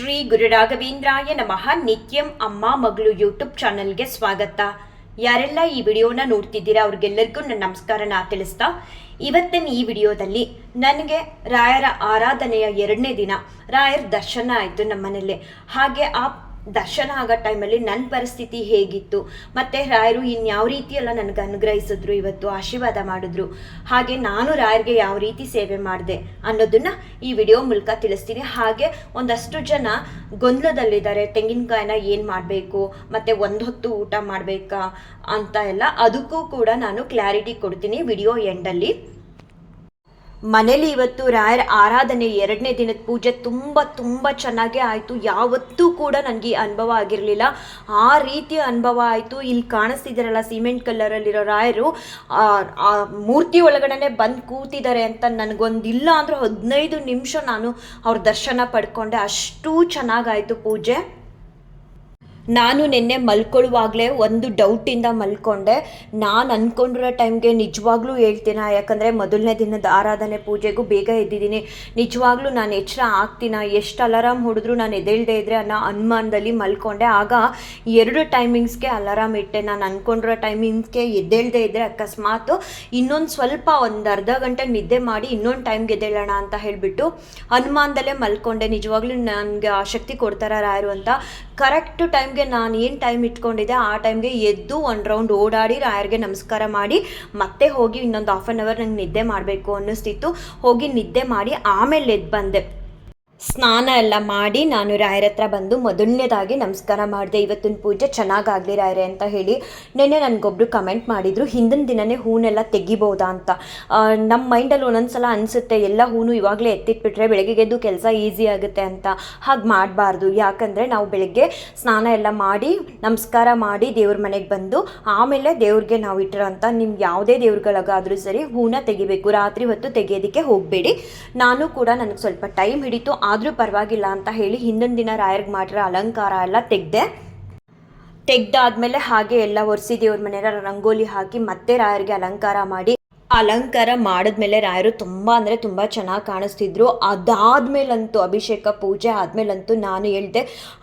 ಶ್ರೀ ಗುರು ರಾಘವೇಂದ್ರಾಯ ನಮಃ. ನಿತ್ಯಂ ಅಮ್ಮ ಮಗಳು ಯೂಟ್ಯೂಬ್ ಚಾನಲ್ಗೆ ಸ್ವಾಗತ. ಯಾರೆಲ್ಲ ಈ ವಿಡಿಯೋನ ನೋಡ್ತಿದ್ದೀರಾ ಅವ್ರಿಗೆಲ್ಲರಿಗೂ ನನ್ನ ನಮಸ್ಕಾರನ ತಿಳಿಸ್ತಾ. ಇವತ್ತಿನ ಈ ವಿಡಿಯೋದಲ್ಲಿ ನನಗೆ ರಾಯರ ಆರಾಧನೆಯ ಎರಡನೇ ದಿನ. ರಾಯರ ದರ್ಶನ ಆಯಿತು ನಮ್ಮನೇಲಿ. ಹಾಗೆ ಆ ದರ್ಶನ ಆಗೋ ಟೈಮಲ್ಲಿ ನನ್ನ ಪರಿಸ್ಥಿತಿ ಹೇಗಿತ್ತು? ಮತ್ತು ರಾಯರು ಇನ್ಯಾವ ರೀತಿ ಎಲ್ಲ ನನಗೆ ಅನುಗ್ರಹಿಸಿದ್ರು ಇವತ್ತು, ಆಶೀರ್ವಾದ ಮಾಡಿದ್ರು? ಹಾಗೆ ನಾನು ರಾಯರಿಗೆ ಯಾವ ರೀತಿ ಸೇವೆ ಮಾಡಿದೆ ಅನ್ನೋದನ್ನ ಈ ವಿಡಿಯೋ ಮೂಲಕ ತಿಳಿಸ್ತೀನಿ. ಹಾಗೆ ಒಂದಷ್ಟು ಜನ ಗೊಂದಲದಲ್ಲಿದ್ದಾರೆ, ತೆಂಗಿನಕಾಯಿನ ಏನು ಮಾಡಬೇಕು, ಮತ್ತು ಒಂದು ಹೊತ್ತು ಊಟ ಮಾಡಬೇಕಾ ಅಂತ ಎಲ್ಲ, ಅದಕ್ಕೂ ಕೂಡ ನಾನು ಕ್ಲಾರಿಟಿ ಕೊಡ್ತೀನಿ ವಿಡಿಯೋ ಎಂಡಲ್ಲಿ ಮನೇಲಿ ಇವತ್ತು ರಾಯರ ಆರಾಧನೆ ಎರಡನೇ ದಿನದ ಪೂಜೆ ತುಂಬ ತುಂಬ ಚೆನ್ನಾಗೇ ಆಯಿತು. ಯಾವತ್ತೂ ಕೂಡ ನನಗೆ ಅನುಭವ ಆಗಿರಲಿಲ್ಲ. ಆ ರೀತಿಯ ಅನುಭವ ಆಯಿತು. ಇಲ್ಲಿ ಕಾಣಿಸ್ತಿದ್ದಾರಲ್ಲ ಸಿಮೆಂಟ್ ಕಲ್ಲರಲ್ಲಿರೋ ರಾಯರು, ಆ ಆ ಮೂರ್ತಿ ಒಳಗಡೆ ಬಂದು ಕೂತಿದ್ದಾರೆ ಅಂತ ನನಗೊಂದಿಲ್ಲ ಅಂದರೂ ಹದಿನೈದು ನಿಮಿಷ ನಾನು ಅವ್ರ ದರ್ಶನ ಪಡ್ಕೊಂಡೆ. ಅಷ್ಟು ಚೆನ್ನಾಗಾಯಿತು ಪೂಜೆ. ನಾನು ನಿನ್ನೆ ಮಲ್ಕೊಳ್ಳುವಾಗಲೇ ಒಂದು ಡೌಟಿಂದ ಮಲ್ಕೊಂಡೆ. ನಾನು ಅಂದ್ಕೊಂಡಿರೋ ಟೈಮ್ಗೆ ನಿಜವಾಗ್ಲೂ ಹೇಳ್ತೀನ? ಯಾಕಂದರೆ ಮೊದಲನೇ ದಿನದ ಆರಾಧನೆ ಪೂಜೆಗೂ ಬೇಗ ಎದ್ದಿದ್ದೀನಿ. ನಿಜವಾಗ್ಲೂ ನಾನು ಎಚ್ಚರ ಆಗ್ತೀನ? ಎಷ್ಟು ಅಲಾರಾಮ್ ಹೊಡೆದ್ರು ನಾನು ಎದ್ದೇಳದೆ ಇದ್ದರೆ ಅನ್ನೋ ಅನುಮಾನದಲ್ಲಿ ಮಲ್ಕೊಂಡೆ. ಆಗ ಎರಡು ಟೈಮಿಂಗ್ಸ್ಗೆ ಅಲಾರಾಮ್ ಇಟ್ಟೆ. ನಾನು ಅಂದ್ಕೊಂಡಿರೋ ಟೈಮಿಂಗ್ಸ್ಗೆ ಎದ್ದೇಳದೆ ಇದ್ದರೆ ಅಕಸ್ಮಾತ್ ಇನ್ನೊಂದು ಸ್ವಲ್ಪ ಒಂದು ಅರ್ಧ ಗಂಟೆ ನಿದ್ದೆ ಮಾಡಿ ಇನ್ನೊಂದು ಟೈಮ್ಗೆ ಎದ್ದೇಳೋಣ ಅಂತ ಹೇಳಿಬಿಟ್ಟು ಅನುಮಾನದಲ್ಲೇ ಮಲ್ಕೊಂಡೆ. ನಿಜವಾಗ್ಲೂ ನನಗೆ ಆ ಶಕ್ತಿ ಕೊಡ್ತಾರ ರಾಯರು ಅಂತ. ಕರೆಕ್ಟ್ ಟೈಮ್ಗೆ ನಾನು ಏನು ಟೈಮ್ ಇಟ್ಕೊಂಡಿದ್ದೆ, ಆ ಟೈಮ್ಗೆ ಎದ್ದು ಒಂದು ರೌಂಡ್ ಓಡಾಡಿ ರಾಯರ್ಗೆ ನಮಸ್ಕಾರ ಮಾಡಿ, ಮತ್ತೆ ಹೋಗಿ ಇನ್ನೊಂದು ಹಾಫ್ ಆನ್ ಅವರ್ ನಂಗೆ ನಿದ್ದೆ ಮಾಡಬೇಕು ಅನ್ನಿಸ್ತಿತ್ತು. ಹೋಗಿ ನಿದ್ದೆ ಮಾಡಿ ಆಮೇಲೆ ಎದ್ದು ಬಂದೆ. ಸ್ನಾನ ಎಲ್ಲ ಮಾಡಿ ನಾನು ರಾಯರ ಹತ್ರ ಬಂದು ಮೊದಲನೇದಾಗಿ ನಮಸ್ಕಾರ ಮಾಡಿದೆ, ಇವತ್ತಿನ ಪೂಜೆ ಚೆನ್ನಾಗಾಗಲಿ ರಾಯರೇ ಅಂತ ಹೇಳಿ ನಿನ್ನೆ ನನಗೊಬ್ಬರು ಕಮೆಂಟ್ ಮಾಡಿದರು, ಹಿಂದಿನ ದಿನವೇ ಹೂನೆಲ್ಲ ತೆಗಿಬೋದಾ ಅಂತ. ನಮ್ಮ ಮೈಂಡಲ್ಲಿ ಒಂದೊಂದು ಸಲ ಅನಿಸುತ್ತೆ, ಎಲ್ಲ ಹೂನು ಇವಾಗಲೇ ಎತ್ತಿಟ್ಬಿಟ್ರೆ ಬೆಳಗ್ಗೆ ಎದ್ದು ಕೆಲಸ ಈಸಿ ಆಗುತ್ತೆ ಅಂತ. ಹಾಗೆ ಮಾಡಬಾರ್ದು, ಯಾಕಂದರೆ ನಾವು ಬೆಳಗ್ಗೆ ಸ್ನಾನ ಎಲ್ಲ ಮಾಡಿ, ನಮಸ್ಕಾರ ಮಾಡಿ ದೇವ್ರ ಮನೆಗೆ ಬಂದು, ಆಮೇಲೆ ದೇವ್ರಿಗೆ ನಾವು ಇಟ್ಟಿರೋಂಥ ನಿಮ್ಗೆ ಯಾವುದೇ ದೇವ್ರುಗಳಿಗಾದರೂ ಸರಿ ಹೂನ ತೆಗಿಬೇಕು, ರಾತ್ರಿ ಹೊತ್ತು ತೆಗೆಯೋದಕ್ಕೆ ಹೋಗಬೇಡಿ. ನಾನು ಕೂಡ ನನಗೆ ಸ್ವಲ್ಪ ಟೈಮ್ ಹಿಡಿತು ಆದರೂ ಪರವಾಗಿಲ್ಲ ಅಂತ ಹೇಳಿ ಹಿಂದಿನ ದಿನ ರಾಯರ್ಗೆ ಮಾಡಿರೋ ಅಲಂಕಾರ ಎಲ್ಲ ತೆಗೆದೆ, ತೆಗ್ದಾದ್ಮೇಲೆ ಹಾಗೆ ಎಲ್ಲ ಒರೆಸಿ ದೇವ್ರ ಮನೆಯ ರಂಗೋಲಿ ಹಾಕಿ ಮತ್ತೆ ರಾಯರಿಗೆ ಅಲಂಕಾರ ಮಾಡಿ. ಅಲಂಕಾರ ಮಾಡಿದ್ಮೇಲೆ ರಾಯರು ತುಂಬ ಅಂದರೆ ತುಂಬ ಚೆನ್ನಾಗಿ ಕಾಣಿಸ್ತಿದ್ರು. ಅದಾದ್ಮೇಲಂತೂ ಅಭಿಷೇಕ, ಪೂಜೆ ಆದ್ಮೇಲಂತೂ ನಾನು ಹೇಳ್ದೆ,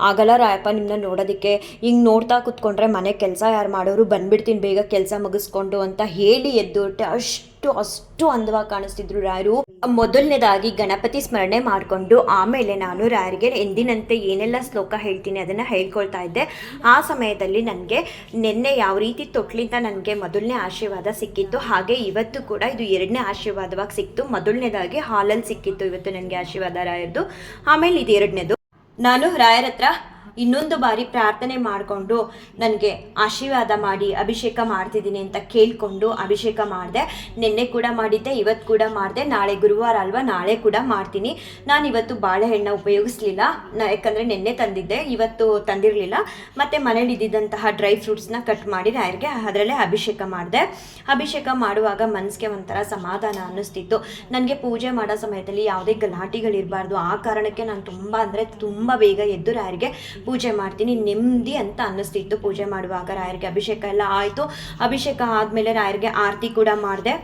ಆಗಲ್ಲ ರಾಯಪ್ಪ ನಿಮ್ಮನ್ನ ನೋಡೋದಕ್ಕೆ ಹಿಂಗೆ ನೋಡ್ತಾ ಕೂತ್ಕೊಂಡ್ರೆ ಮನೆ ಕೆಲಸ ಯಾರು ಮಾಡೋರು ಬಂದ್ಬಿಡ್ತೀನಿ, ಬೇಗ ಕೆಲಸ ಮುಗಿಸ್ಕೊಂಡು ಅಂತ ಹೇಳಿ ಎದ್ದು ಹೊರಟೆ ಅಷ್ಟು ಅಷ್ಟು ಅಂದವಾಗಿ ಕಾಣಿಸ್ತಿದ್ರು ರಾಯರು. ಮೊದಲನೇದಾಗಿ ಗಣಪತಿ ಸ್ಮರಣೆ ಮಾಡಿಕೊಂಡು ಆಮೇಲೆ ನಾನು ರಾಯರಿಗೆ ಎಂದಿನಂತೆ ಏನೆಲ್ಲ ಶ್ಲೋಕ ಹೇಳ್ತೀನಿ ಅದನ್ನು ಹೇಳ್ಕೊಳ್ತಾ ಇದ್ದೆ. ಆ ಸಮಯದಲ್ಲಿ ನನಗೆ ನಿನ್ನೆ ಯಾವ ರೀತಿ ತೊಟ್ಲಿಂದ ನನಗೆ ಮೊದಲನೇ ಆಶೀರ್ವಾದ ಸಿಕ್ಕಿತ್ತು, ಹಾಗೆ ಇವತ್ತು ಕೂಡ ಇದು ಎರಡನೇ ಆಶೀರ್ವಾದವಾಗಿ ಸಿಕ್ತು. ಮೊದಲನೇದಾಗಿ ಹಾಲಲ್ಲಿ ಸಿಕ್ಕಿತ್ತು ಇವತ್ತು ನನಗೆ ಆಶೀರ್ವಾದ ರಾಯರದು ಆಮೇಲೆ ಇದು ಎರಡನೇದು. ನಾನು ರಾಯರ ಹತ್ರ ಇನ್ನೊಂದು ಬಾರಿ ಪ್ರಾರ್ಥನೆ ಮಾಡಿಕೊಂಡು ನನಗೆ ಆಶೀರ್ವಾದ ಮಾಡಿ ಅಭಿಷೇಕ ಮಾಡ್ತಿದ್ದೀನಿ ಅಂತ ಕೇಳಿಕೊಂಡು ಅಭಿಷೇಕ ಮಾಡಿದೆ. ನಿನ್ನೆ ಕೂಡ ಮಾಡಿದ್ದೆ, ಇವತ್ತು ಕೂಡ ಮಾಡಿದೆ. ನಾಳೆ ಗುರುವಾರ ಅಲ್ವಾ? ನಾಳೆ ಕೂಡ ಮಾಡ್ತೀನಿ. ನಾನು ಇವತ್ತು ಬಾಳೆಹಣ್ಣು ಉಪಯೋಗಿಸ್ಲಿಲ್ಲ. ಯಾಕಂದರೆ ನಿನ್ನೆ ತಂದಿದ್ದೆ. ಇವತ್ತು ತಂದಿರಲಿಲ್ಲ. ಮತ್ತು ಮನೇಲಿ ಇದ್ದಿದ್ದಂತಹ ಡ್ರೈ ಫ್ರೂಟ್ಸ್ನ ಕಟ್ ಮಾಡಿ ರಾಯರಿಗೆ ಅದರಲ್ಲೇ ಅಭಿಷೇಕ ಮಾಡಿದೆ. ಅಭಿಷೇಕ ಮಾಡುವಾಗ ಮನಸ್ಸಿಗೆ ಒಂಥರ ಸಮಾಧಾನ ಅನ್ನಿಸ್ತಿತ್ತು. ನನಗೆ ಪೂಜೆ ಮಾಡೋ ಸಮಯದಲ್ಲಿ ಯಾವುದೇ ಗಲಾಟೆಗಳಿರಬಾರ್ದು. ಆ ಕಾರಣಕ್ಕೆ ನಾನು ತುಂಬ ಅಂದರೆ ತುಂಬ ಬೇಗ ಎದ್ದು ರಾಯರಿಗೆ ಪೂಜೆ ಮಾಡ್ತೀನಿ, ನೆಮ್ಮದಿ ಅಂತ ಅನ್ನಿಸ್ತಿತ್ತು. ಪೂಜೆ ಮಾಡುವಾಗ ರಾಯರಿಗೆ ಅಭಿಷೇಕ ಎಲ್ಲ ಆಯಿತು. ಅಭಿಷೇಕ ಆದಮೇಲೆ ರಾಯರಿಗೆ ಆರತಿ ಕೂಡ ಮಾಡಿದೆ.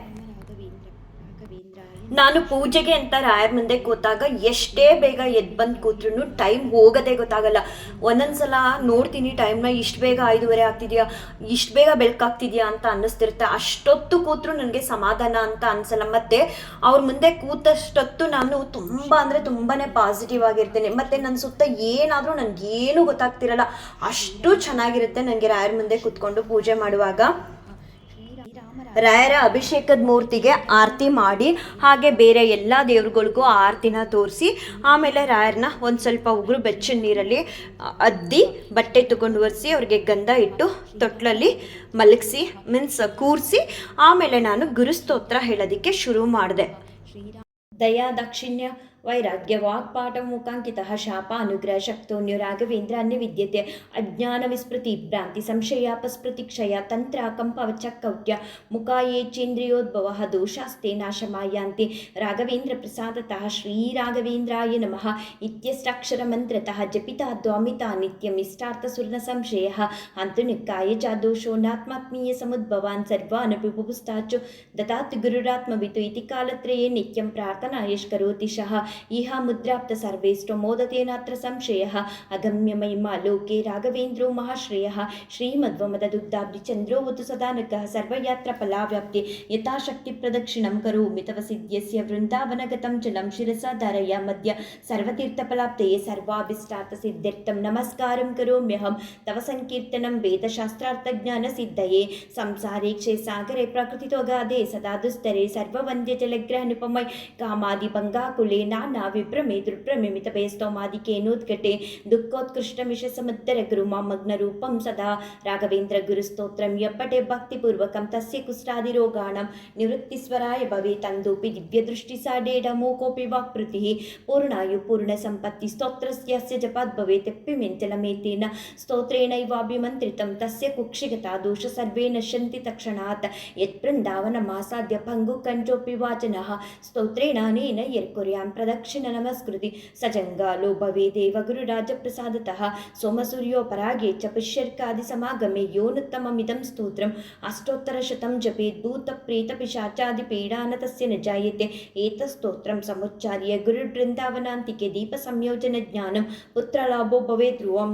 ನಾನು ಪೂಜೆಗೆ ಅಂತ ರಾಯರ ಮುಂದೆ ಕೂತಾಗ ಎಷ್ಟೇ ಬೇಗ ಎದ್ದು ಬಂದು ಕೂತ್ರು ಟೈಮ್ ಹೋಗೋದೇ ಗೊತ್ತಾಗಲ್ಲ. ಒಂದೊಂದ್ಸಲ ನೋಡ್ತೀನಿ ಟೈಮ್ನ, ಇಷ್ಟು ಬೇಗ ಐದುವರೆ ಆಗ್ತಿದ್ಯಾ, ಇಷ್ಟು ಬೇಗ ಬೆಳಕಾಗ್ತಿದ್ಯಾ ಅಂತ ಅನ್ನಿಸ್ತಿರುತ್ತೆ. ಅಷ್ಟೊತ್ತು ಕೂತ್ರು ನನಗೆ ಸಮಾಧಾನ ಅಂತ ಅನ್ಸಲ್ಲ. ಮತ್ತೆ ಅವ್ರ ಮುಂದೆ ಕೂತಷ್ಟೊತ್ತು ನಾನು ತುಂಬ ಅಂದರೆ ತುಂಬಾ ಪಾಸಿಟಿವ್ ಆಗಿರ್ತೇನೆ. ಮತ್ತು ನನ್ನ ಸುತ್ತ ಏನಾದರೂ ನನಗೇನು ಗೊತ್ತಾಗ್ತಿರಲ್ಲ. ಅಷ್ಟು ಚೆನ್ನಾಗಿರುತ್ತೆ ನನಗೆ ರಾಯರ ಮುಂದೆ ಕೂತ್ಕೊಂಡು ಪೂಜೆ ಮಾಡುವಾಗ. ರಾಯರ ಅಭಿಷೇಕದ ಮೂರ್ತಿಗೆ ಆರತಿ ಮಾಡಿ, ಹಾಗೆ ಬೇರೆ ಎಲ್ಲ ದೇವ್ರುಗಳಿಗೂ ಆರತಿನ ತೋರಿಸಿ, ಆಮೇಲೆ ರಾಯರನ್ನ ಒಂದು ಸ್ವಲ್ಪ ಉಗುರು ಬೆಚ್ಚಿನ ನೀರಲ್ಲಿ ಅದ್ದಿ ಬಟ್ಟೆ ತಗೊಂಡು ಒರೆಸಿ, ಅವ್ರಿಗೆ ಗಂಧ ಇಟ್ಟು ತೊಟ್ಲಲ್ಲಿ ಮಲಗಿಸಿ, ಮೀನ್ಸ್ ಕೂರಿಸಿ, ಆಮೇಲೆ ನಾನು ಗುರುಸ್ತೋತ್ರ ಹೇಳೋದಕ್ಕೆ ಶುರು ಮಾಡಿದೆ. ದಯಾ ದಾಕ್ಷಿಣ್ಯ वैराग्यवाक्पाटमुकाङ्कितः शापानुग्रहशक्तोऽन्यो राघवेन्द्रान्यविद्यते अज्ञानविस्मृति भ्रान्तिसंशयापस्मृतिक्षया तन्त्राकम्पवचकौट्य मुखायेचेन्द्रियोद्भवः दोषास्ते नाशमायान्ते राघवेन्द्रप्रसादतः श्रीराघवेन्द्राय नमः इत्यष्टाक्षरमन्त्रतः जपिता द्वामिता नित्यम् इष्टार्थसुर्णसंशयः अन्तुनिकाय च दोषो नात्मात्मीयसमुद्भवान् सर्वानपि पुस्ताचो ददातु गुरुरात्मवितु इति कालत्रये नित्यं प्रार्थनायष्करोति शः ఇహ ముద్రాప్త సర్వేష్టో మోదతేనాత్ర సంశయ. అగమ్యమయిమా లోకే రాఘవేంద్రో మహాశ్రేయ. శ్రీమద్వమదదుగ్ధాబ్ది చంద్రో వతు సదానక సర్వయాత్ర ఫలావ్యాప్తి. యథాశక్తి ప్రదక్షిణం కరో మితవ సిద్ధ్యస్య వృందావనగతం జలం శిరసా ధరయ మధ్య సర్వతీర్థఫలాప్తయే సర్వాభిష్టాత సిద్ధ్యర్థం. నమస్కారం కరోమ్యహం. తవ సంకీర్తనం వేదశాస్త్రార్థజ్ఞాన సిద్ధయే. సంసారేక్షే సాగరే ప్రకృతితో గాదే సదా దుస్తరే సర్వవంద్యజలగ్రహ నిపమై. కామాది భంగాకులే నా ತವ ಸಂಕೀರ್ತನಂ ವೇದಶಾಸ್ತ್ರಾರ್ಥಜ್ಞಾನ ಸಿದ್ಧಯೇ ಸಂಸಾರೇ ಕ್ಷೇ ಸಾಗರೆ ಪ್ರಕೃತಿತೋಗಾದೆ ಸದಾ ದುಸ್ತರೆ ಸರ್ವವಂದ್ಯ ಜಲಗ್ರಹನುಪಮೈ ಕಾಮಾದಿ ಭಂಗಾಕುಲೆ ನಾನಾ ವಿಭ್ರಮೆ ದುರ್ಭ್ರಮೆ ಮಿತಭಯ ಸ್ತೋಮಾದಿಕೇನೋದ್ಘಟೆ ದುಃಖೋತ್ಕೃಷ್ಟಮಿಷ ಸಮುದ್ರ ಗುರು ಮಾಮಗ್ನ ರೂಪಂ ಸದಾ ರಾಘವೇಂದ್ರ ಗುರುಸ್ತೋತ್ರಂ ಯಪ್ಪಟೆ ಭಕ್ತಿಪೂರ್ವಕಂ ತಸ್ಯ ಕುಷ್ಠಾದಿರೋಗಾಣಂ ನಿವೃತ್ತಿಸ್ವರಾಯ ಭವೆ ತಂದೋಪಿ ದಿವ್ಯದೃಷ್ಟಿ ಸಾಡೇಡ ಮೂಕೋಪಿ ವಾಕ್ಪೃತಿ ಪೂರ್ಣಾಯು ಪೂರ್ಣ ಸಂಪತ್ತಿ ಸ್ತೋತ್ರಸ್ಯಸ್ಯ ಜಪಾತ್ ಭವೇತ್ ಮೆಂಚಲಮೇತೇನ ಸ್ತೋತ್ರೇಣೈವಾಭಿಮಂತ್ರಿತಂ ತಸ್ಯ ಕುಕ್ಷಿಗತಾ ದೋಷ ಸರ್ವೇ ನಶ್ಯಂತಿ ತಕ್ಷಣಾತ್ ಯತ್ ಬೃಂದಾವನಮಾಸಾದ್ಯ ಭಂಗು ಕಂಚೋಪಿ ವಾಚನಃ ಸ್ತೋತ್ರೇಣಾನೇನ ಯರ್ಕುರ್ಯಾಂ ಪ್ರದಕ್ಷಿಣ ప్రదక్షిణ నమస్కృతి సజంగాలు భవే దేవగురు దేవగురురాజప్రసాదత సోమసూర్యోపరాగే చ పుష్యర్కాది సమాగమే యోనుత్తమమిదం స్తోత్రం అష్టోత్తర శతం జపేద్ భూత ప్రేత పిశాచాది పీడాన పీడానతస్య నిజాయతే ఏతస్తోత్రం సముచ్చార్య గురు బృందావనాంతికే దీప సంయోజన జ్ఞానం పుత్రలాభో భవే ధ్రువం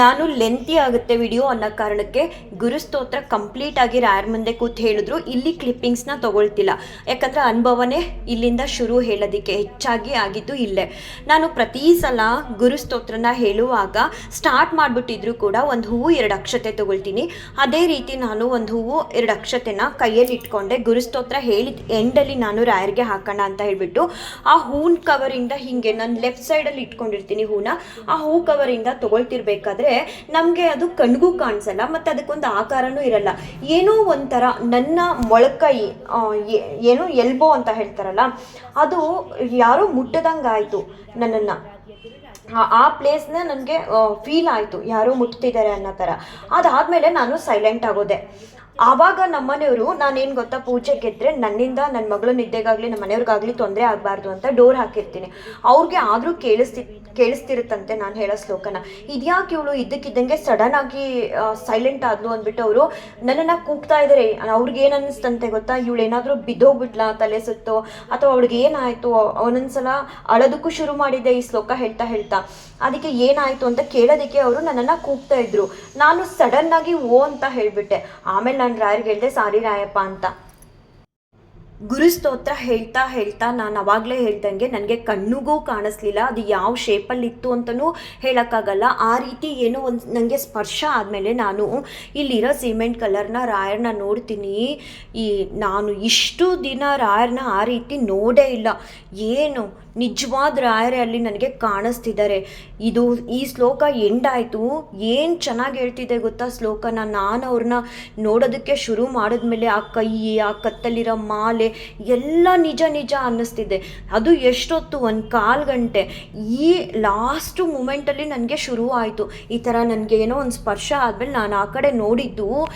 ನಾನು ಲೆಂತಿ ಆಗುತ್ತೆ ವಿಡಿಯೋ ಅನ್ನೋ ಕಾರಣಕ್ಕೆ ಗುರುಸ್ತೋತ್ರ ಕಂಪ್ಲೀಟ್ ಆಗಿ ರಾಯರ್ ಮುಂದೆ ಕೂತ್ ಹೇಳಿದ್ರು, ಇಲ್ಲಿ ಕ್ಲಿಪ್ಪಿಂಗ್ಸ್ನ ತಗೊಳ್ತಿಲ್ಲ. ಯಾಕಂದ್ರೆ ಅನುಭವನೇ ಇಲ್ಲಿಂದ ಶುರು ಹೇಳೋದಕ್ಕೆ ಹೆಚ್ಚಾಗಿ ಆಗಿದ್ದು ಇಲ್ಲೇ. ನಾನು ಪ್ರತಿ ಸಲ ಗುರುಸ್ತೋತ್ರನ ಹೇಳುವಾಗ ಸ್ಟಾರ್ಟ್ ಮಾಡಿಬಿಟ್ಟಿದ್ರು ಕೂಡ ಒಂದು ಹೂವು ಎರಡು ಅಕ್ಷತೆ ತೊಗೊಳ್ತೀನಿ. ಅದೇ ರೀತಿ ನಾನು ಒಂದು ಹೂವು ಎರಡು ಅಕ್ಷತೆನ ಕೈಯಲ್ಲಿ ಇಟ್ಕೊಂಡೆ. ಗುರುಸ್ತೋತ್ರ ಹೇಳಿದ ಎಂಡಲ್ಲಿ ನಾನು ರಾಯರ್ಗೆ ಹಾಕೋಣ ಅಂತ ಹೇಳ್ಬಿಟ್ಟು ಆ ಹೂವಿನ ಕವರಿಂದ ಹೀಗೆ ನಾನು ಲೆಫ್ಟ್ ಸೈಡಲ್ಲಿ ಇಟ್ಕೊಂಡಿರ್ತೀನಿ ಹೂನ. ಆ ಹೂ ಕವರಿಂದ ತಗೊಳ್ತಿರ್ಬೇಕಾದ್ರೆ ನಮಗೆ ಅದು ಕಣ್ಗೂ ಕಾಣಿಸಲ್ಲ, ಮತ್ತು ಅದಕ್ಕೊಂದು ಆಕಾರನೂ ಇರಲ್ಲ. ಏನೋ ಒಂಥರ ನನ್ನ ಮೊಳಕೈ ಏನೋ ಎಲ್ಬೋ ಅಂತ ಹೇಳ್ತಾರಲ್ಲ, ಅದು ಯಾರೋ ಮುಟ್ಟದಂಗೆ ಆಯಿತು ನನ್ನನ್ನು. ಆ ಪ್ಲೇಸ್ನ ನನಗೆ ಫೀಲ್ ಆಯಿತು ಯಾರೋ ಮುಟ್ತಿದ್ದಾರೆ ಅನ್ನೋ ಥರ. ಅದಾದಮೇಲೆ ನಾನು ಸೈಲೆಂಟ್ ಆಗೋದೆ. ಆವಾಗ ನಮ್ಮ ಮನೆಯವರು, ನಾನೇನು ಗೊತ್ತಾ, ಪೂಜೆ ಗೆದ್ರೆ ನನ್ನಿಂದ ನನ್ನ ಮಗಳು ನಿದ್ದೆಗಾಗಲಿ ನಮ್ಮ ಮನೆಯವ್ರಿಗಾಗಲಿ ತೊಂದರೆ ಆಗಬಾರ್ದು ಅಂತ ಡೋರ್ ಹಾಕಿರ್ತೀನಿ. ಅವ್ರಿಗೆ ಆದರೂ ಕೇಳಿಸ್ತಿ, ಕೇಳಿಸ್ತಿರುತ್ತಂತೆ ನಾನು ಹೇಳೋ ಶ್ಲೋಕನ. ಇದ್ಯಾಕೆ ಇವಳು ಇದ್ದಕ್ಕಿದ್ದಂಗೆ ಸಡನ್ ಆಗಿ ಸೈಲೆಂಟ್ ಆದ್ಲು ಅಂದ್ಬಿಟ್ಟು ಅವರು ನನ್ನನ್ನು ಕೂಗ್ತಾ ಇದ್ದಾರೆ ಅವ್ರಿಗೆ ಏನು ಅನ್ನಿಸ್ತಂತೆ ಗೊತ್ತಾ? ಇವಳು ಏನಾದರೂ ಬಿದ್ದೋಗ್ಬಿಟ್ಲಾ, ತಲೆ ಸುತ್ತೋ? ಅಥವಾ ಅವಳಿಗೆ ಏನಾಯಿತು? ಒಂದೊಂದ್ಸಲ ಅಳೋದಕ್ಕೂ ಶುರು ಮಾಡಿದ್ದೆ ಈ ಶ್ಲೋಕ ಹೇಳ್ತಾ ಹೇಳ್ತಾ. ಅದಕ್ಕೆ ಏನಾಯಿತು ಅಂತ ಕೇಳೋದಕ್ಕೆ ಅವರು ನನ್ನನ್ನು ಕೂಗ್ತಾ ಇದ್ರು. ನಾನು ಸಡನ್ನಾಗಿ ಓ ಅಂತ ಹೇಳಿಬಿಟ್ಟೆ. ಆಮೇಲೆ ನಾನು ರಾಯರ್ಗೆ ಹೇಳಿದೆ ಸಾರಿ ರಾಯಪ್ಪ ಅಂತ. ಗುರುಸ್ತೋತ್ರ ಹೇಳ್ತಾ ಹೇಳ್ತಾ ನಾನು ಅವಾಗಲೇ ಹೇಳ್ದಂಗೆ ನನಗೆ ಕಣ್ಣಿಗೂ ಕಾಣಿಸ್ಲಿಲ್ಲ, ಅದು ಯಾವ ಶೇಪಲ್ಲಿ ಇತ್ತು ಅಂತಲೂ ಹೇಳೋಕ್ಕಾಗಲ್ಲ. ಆ ರೀತಿ ಏನೋ ಒಂದು ನನಗೆ ಸ್ಪರ್ಶ ಆದಮೇಲೆ ನಾನು ಇಲ್ಲಿರೋ ಸಿಮೆಂಟ್ ಕಲರ್ನ ರಾಯರ್ನ ನೋಡ್ತೀನಿ. ಈ ನಾನು ಇಷ್ಟು ದಿನ ರಾಯರ್ನ ಆ ರೀತಿ ನೋಡೇ ಇಲ್ಲ. ಏನು? ನಿಜವಾದ ರಾಯರೇ ಅಲ್ಲಿ ನನಗೆ ಕಾಣಿಸ್ತಿದ್ದಾರೆ. ಇದು ಈ ಶ್ಲೋಕ ಎಂಡಾಯಿತು. ಏನು ಚೆನ್ನಾಗಿ ಹೇಳ್ತಿದೆ ಗೊತ್ತಾ ಶ್ಲೋಕನ? ನಾನು ಅವ್ರನ್ನ ನೋಡೋದಕ್ಕೆ ಶುರು ಮಾಡಿದ್ಮೇಲೆ ಆ ಕೈ, ಆ ಕತ್ತಲ್ಲಿರೋ ಮಾಲೆ ಎಲ್ಲ ನಿಜ ನಿಜ ಅನ್ನಿಸ್ತಿದೆ. ಅದು ಎಷ್ಟೊತ್ತು? ಒಂದು ಕಾಲು ಗಂಟೆ. ಈ ಲಾಸ್ಟು ಮೂಮೆಂಟಲ್ಲಿ ನನಗೆ ಶುರು ಆಯಿತು. ಈ ಥರ ನನಗೆ ಏನೋ ಒಂದು ಸ್ಪರ್ಶ ಆದಮೇಲೆ ನಾನು ಆ ಕಡೆ ನೋಡಿದ್ದು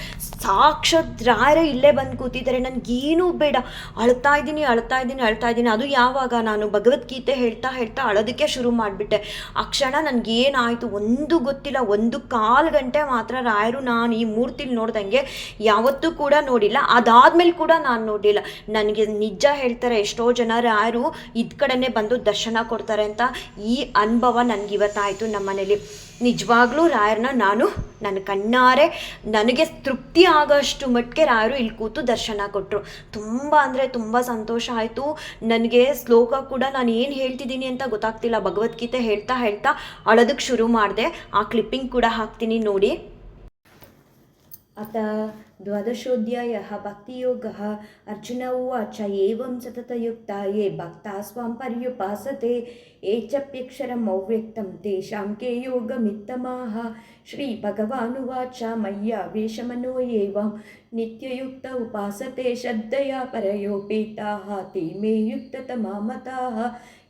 ಸಾಕ್ಷಾತ್ ರಾಯರೇ ಇಲ್ಲೇ ಬಂದು ಕೂತಿದ್ದಾರೆ. ನನಗೇನೂ ಬೇಡ. ಅಳ್ತಾ ಇದ್ದೀನಿ ಅಳ್ತಾ ಇದ್ದೀನಿ ಅಳ್ತಾ ಇದ್ದೀನಿ. ಅದು ಯಾವಾಗ? ನಾನು ಭಗವದ್ಗೀತೆ ಹೇಳ್ತಾ ಹೇಳ್ತಾ ಅಳೋದಕ್ಕೆ ಶುರು ಮಾಡಿಬಿಟ್ಟೆ. ಆ ಕ್ಷಣ ನನಗೇನಾಯಿತು ಒಂದು ಗೊತ್ತಿಲ್ಲ, ಒಂದು ಕಾಲು ಗಂಟೆ ಮಾತ್ರ ರಾಯರು ನಾನು ಈ ಮೂರ್ತಿಲಿ ನೋಡ್ದಂಗೆ ಯಾವತ್ತೂ ಕೂಡ ನೋಡಿಲ್ಲ. ಅದಾದ್ಮೇಲೆ ಕೂಡ ನಾನು ನೋಡಿಲ್ಲ ನನಗೆ ನಿಜ ಹೇಳ್ತಾರೆ ಎಷ್ಟೋ ಜನ ರಾಯರು ಇದ್ ಕಡೆನೇ ಬಂದು ದರ್ಶನ ಕೊಡ್ತಾರೆ ಅಂತ ಈ ಅನುಭವ ನನಗೆ ಇವತ್ತಾಯಿತು ನಮ್ಮ ಮನೇಲಿ ನಿಜವಾಗ್ಲೂ ರಾಯರನ್ನ ನಾನು ನನ್ನ ಕಣ್ಣಾರೆ ನನಗೆ ತೃಪ್ತಿ ಆಗೋಷ್ಟು ಮಟ್ಟಿಗೆ ರಾಯರು ಇಲ್ಲಿ ಕೂತು ದರ್ಶನ ಕೊಟ್ಟರು ತುಂಬ ಅಂದರೆ ತುಂಬ ಸಂತೋಷ ಆಯಿತು. ನನಗೆ ಶ್ಲೋಕ ಕೂಡ ನಾನು ಏನು ಹೇಳ್ತಿದ್ದೀನಿ ಅಂತ ಗೊತ್ತಾಗ್ತಿಲ್ಲ. ಭಗವದ್ಗೀತೆ ಹೇಳ್ತಾ ಹೇಳ್ತಾ ಅಳೋದಕ್ಕೆ ಶುರು ಮಾಡಿದೆ. ಆ ಕ್ಲಿಪ್ಪಿಂಗ್ ಕೂಡ ಹಾಕ್ತೀನಿ ನೋಡಿ. ಅತ द्वादशोऽध्यायः, भक्तियोगः, अर्जुन उवाच, एवं सततयुक्ता ये भक्ता स्वां पर्युपासते ये चाप्यक्षरमव्यक्तं तेषां के श्री श्रीभगवानुवाच मय्या वेशमनो एवं नित्ययुक्त उपासते श्रद्धया परयोपेताः ते मे युक्ततमा मताः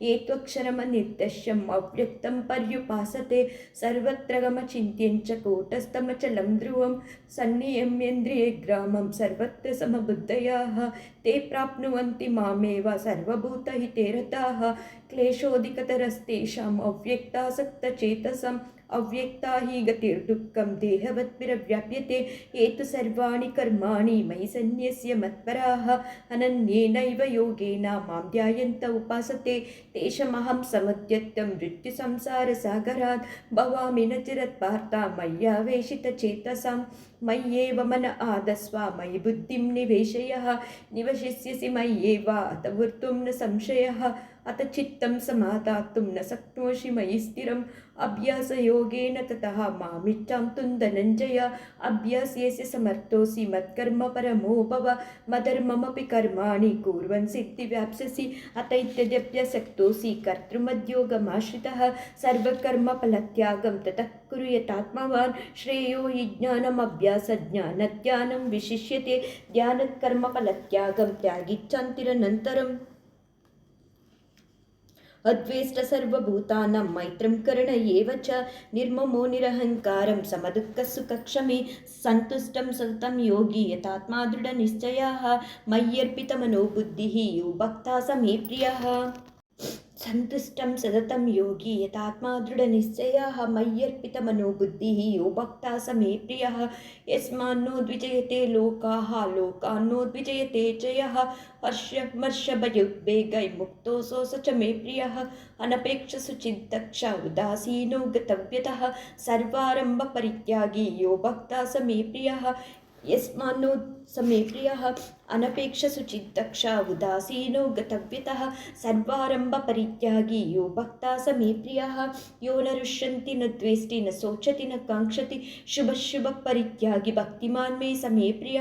ये त्वक्षरमनिर्दश्यम् अव्यक्तं पर्युपासते सर्वत्र गमचिन्त्यं च कूटस्थमचलं ध्रुवं सन्नियम्येन्द्रिये ग्रामं सर्वत्र समबुद्धयाः। ते प्राप्नुवन्ति मामेव सर्वभूतहिते रताः। क्लेशोऽधिकतरस्तेषाम् अव्यक्तासक्तचेतसम् अव्यक्ता हि गतिर्दुःखं देहवद्भिरव्याप्यते ये तु सर्वाणि कर्माणि मयि सन्न्यस्य मत्पराः। अनन्येनैव योगेन मां ध्यायन्त उपासते। तेषमहं समुद्यत्तं मृत्युसंसारसागरात् भवामि न चिरत्पार्ता मय्यावेशितचेतसां मय्येव मन आदस्व मयि बुद्धिं निवेशयः। निवशिष्यसि मय्येव अत वृत्तुं न संशयः। अथ चित्तं समादातुं न शक्नोषि मयि स्थिरम्। अभ्यासयोगेन ततः मामिच्छां तुं धनञ्जय। अभ्यास्यस्य समर्थोऽसि मत्कर्म परमो भव। मधर्ममपि कर्माणि कुर्वन् सिद्धिव्याप्स्यसि अत इत्यद्यप्यसक्तोऽसि कर्तृमद्योगमाश्रितः। सर्वकर्मफलत्यागं ततः कुरु यथात्मवान्। श्रेयो हि ज्ञानमभ्यासज्ञानध्यानं विशिष्यते ध्यानकर्मफलत्यागं त्यागिच्छान्तिरनन्तरम् अद्वेष्ट सर्वभूतानां मैत्रं कर्ण एव च निर्ममो निरहङ्कारं समदुःखसुखक्षमे सन्तुष्टं सततं योगी यथात्मा दृढनिश्चयाः मय्यर्पितमनो बुद्धिः यो भक्ता समे प्रियः सन्तुष्टं सततं योगी यथात्मा दृढनिश्चयाः मय्यर्पितमनो बुद्धिः यो भक्ता समे प्रियः। यस्मान्नो द्विजयते लोकाः लोकान्नो द्विजयते च यः हर्षमर्षभयुद्वेगैर्मुक्तोऽसौ स च मे प्रियः। अनपेक्षसुचिद्दक्ष उदासीनो गतव्यतः। सर्वारम्भपरित्यागी यो भक्ता स मे प्रियः ಯಸ್ಮಾನ್ನೋ ಸಮೇ ಪ್ರಿಯ ಅನಪೇಕ್ಷ ಸುಚಿದಕ್ಷ ಉದಾಸೀನೋ ಗತವ್ಯತಃ ಸರ್ವಾರಂಭ ಪರಿತ್ಯಾಗಿ ಯೋ ಭಕ್ತ ಸಮೇ ಪ್ರಿಯ ಯೋ ನ ರುಷ್ಯಂತಿ ನ ದ್ವೇಷ್ಟಿ ನ ಸೋಚತಿ ನ ಕಾಂಕ್ಷತಿ ಶುಭ ಶುಭ ಪರಿತ್ಯಾಗಿ ಭಕ್ತಿಮಾನ್ ಮೇ ಸಮೇ ಪ್ರಿಯ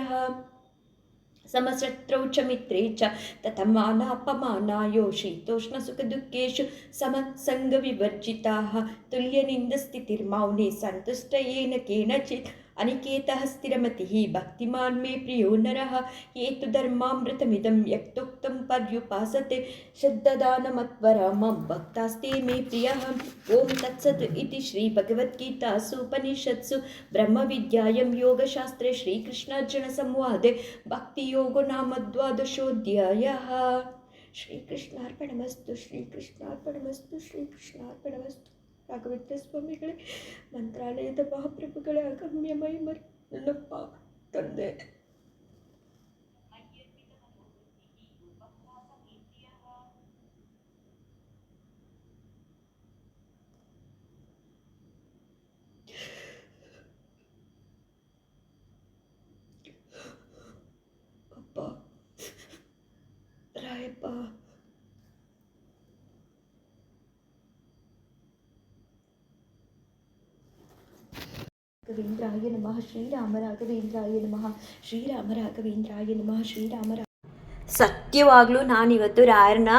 ಸಮಶತ್ರೌ ಚ ಮಿತ್ರೇ ಚ ತಥಮಾನಾಪಮಾನಾಯೋ ಶೀತೋಷ್ಣ ಸುಖ ದುಃಖೇಶು ಸಮತ್ಸಂಗ ವಿವರ್ಜಿತಾ ತುಲ್ಯನಿಂದ ಸ್ಥಿತಿರ್ಮೌನೆ ಸಂತುಷ್ಟ ಏನ ಕೇನಚಿತ್ अनिकेतः स्थिरमतिः भक्तिमान् मे प्रियो नरः ये तु धर्मामृतमिदं यक्तोक्तं पर्युपासते। शब्ददानमत्वरा मम भक्तास्ते मे प्रियः। ॐ तत्सत् इति श्रीभगवद्गीतासूपनिषत्सु ब्रह्मविद्यायं योगशास्त्रे श्रीकृष्णार्जुनसंवादे भक्तियोगो नाम द्वादशोऽध्यायः। श्रीकृष्णार्पणमस्तु श्रीकृष्णार्पणमस्तु श्रीकृष्णार्पणमस्तु। ರಾಘವೇಂದ್ರ ಸ್ವಾಮಿಗಳೇ ಮಂತ್ರಾಲಯದ ಮಹಾಪ್ರಭುಗಳೇ ಅಗಮ್ಯಮೈ ಮಲ್ಲಪ್ಪ ತಂದೆ ராகவேந்திராய நமஹ. ஸ்ரீராம ராகவேந்திராய நமஹ. ஸ்ரீராம ராகவேந்திராய நமஹ. ஸ்ரீராம ಸತ್ಯವಾಗ್ಲೂ ನಾನಿವತ್ತು ರಾಯರ್ನ